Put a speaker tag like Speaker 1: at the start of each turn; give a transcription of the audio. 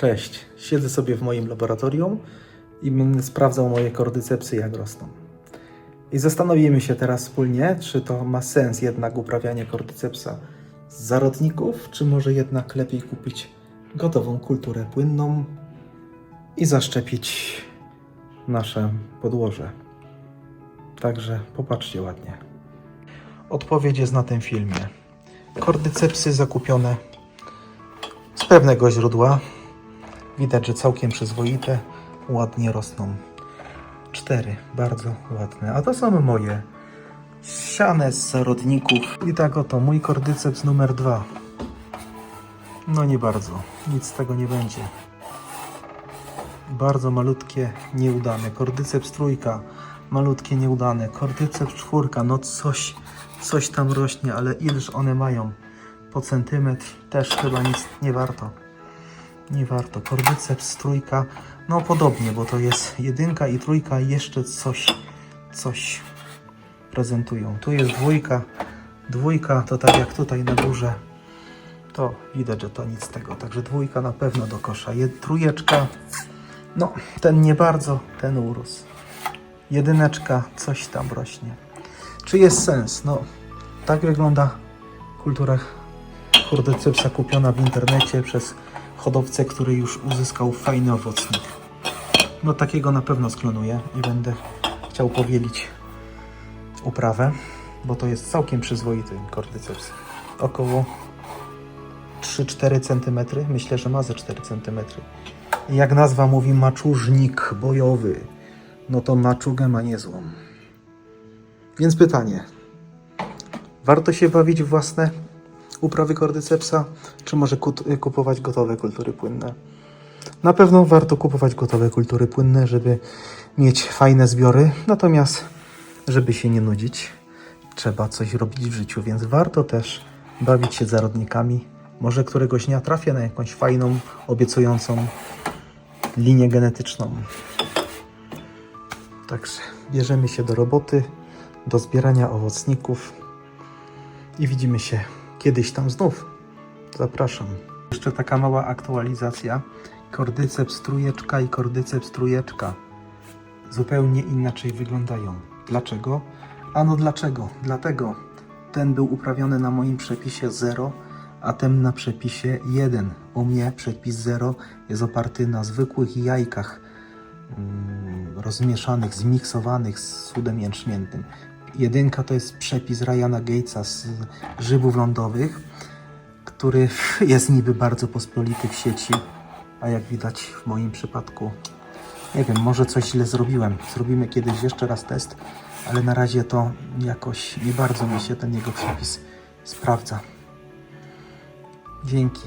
Speaker 1: Cześć, siedzę sobie w moim laboratorium i m- sprawdzał moje kordycepsy jak rosną. I zastanowimy się teraz wspólnie, czy to ma sens jednak uprawianie kordycepsa z zarodników, czy może jednak lepiej kupić gotową kulturę płynną i zaszczepić nasze podłoże. Także popatrzcie ładnie. Odpowiedź jest na tym filmie. Kordycepsy zakupione z pewnego źródła. Widać, że całkiem przyzwoite, ładnie rosną. Cztery, bardzo ładne. A to są moje. Siane z zarodników. I tak oto, mój kordyceps numer dwa. No nie bardzo, nic z tego nie będzie. Bardzo malutkie, nieudane. Kordyceps trójka, malutkie, nieudane. Kordyceps czwórka, no coś, coś tam rośnie, ale ileż one mają? Po centymetr też chyba nic nie warto. Nie warto. Kordyceps trójka, no podobnie, bo to jest jedynka i trójka jeszcze coś, coś prezentują. Tu jest dwójka, dwójka to tak jak tutaj na górze. To widać, że to nic z tego. Także dwójka na pewno do kosza. Jed, trójeczka, no ten nie bardzo, ten urósł. Jedyneczka, coś tam rośnie. Czy jest sens? No, tak wygląda kultura kordycepsa kupiona w internecie przez hodowcę, który już uzyskał fajny owocnik. No takiego na pewno sklonuję i będę chciał powielić uprawę, bo to jest całkiem przyzwoity kordyceps. Około 3-4 cm, myślę, że ma ze 4 cm. Jak nazwa mówi, maczużnik bojowy. No to maczugę ma niezłą. Więc pytanie. Warto się bawić własne uprawy kordycepsa, czy może kupować gotowe kultury płynne? Na pewno warto kupować gotowe kultury płynne, żeby mieć fajne zbiory, natomiast żeby się nie nudzić, trzeba coś robić w życiu, więc warto też bawić się zarodnikami. Może któregoś dnia trafię na jakąś fajną, obiecującą linię genetyczną. Także bierzemy się do roboty, do zbierania owocników i widzimy się kiedyś tam znów. Zapraszam. Jeszcze taka mała aktualizacja. Kordyceps trójeczka i kordyceps trójeczka zupełnie inaczej wyglądają. Dlaczego? Ano dlaczego? Dlatego ten był uprawiony na moim przepisie 0, a ten na przepisie 1. U mnie przepis 0 jest oparty na zwykłych jajkach mm, rozmieszanych, zmiksowanych z sódem jęczmiętnym. Jedynka to jest przepis Ryana Gatesa z grzybów lądowych, który jest niby bardzo pospolity w sieci, a jak widać w moim przypadku, nie wiem, może coś źle zrobiłem. Zrobimy kiedyś jeszcze raz test, ale na razie to jakoś nie bardzo mi się ten jego przepis sprawdza. Dzięki.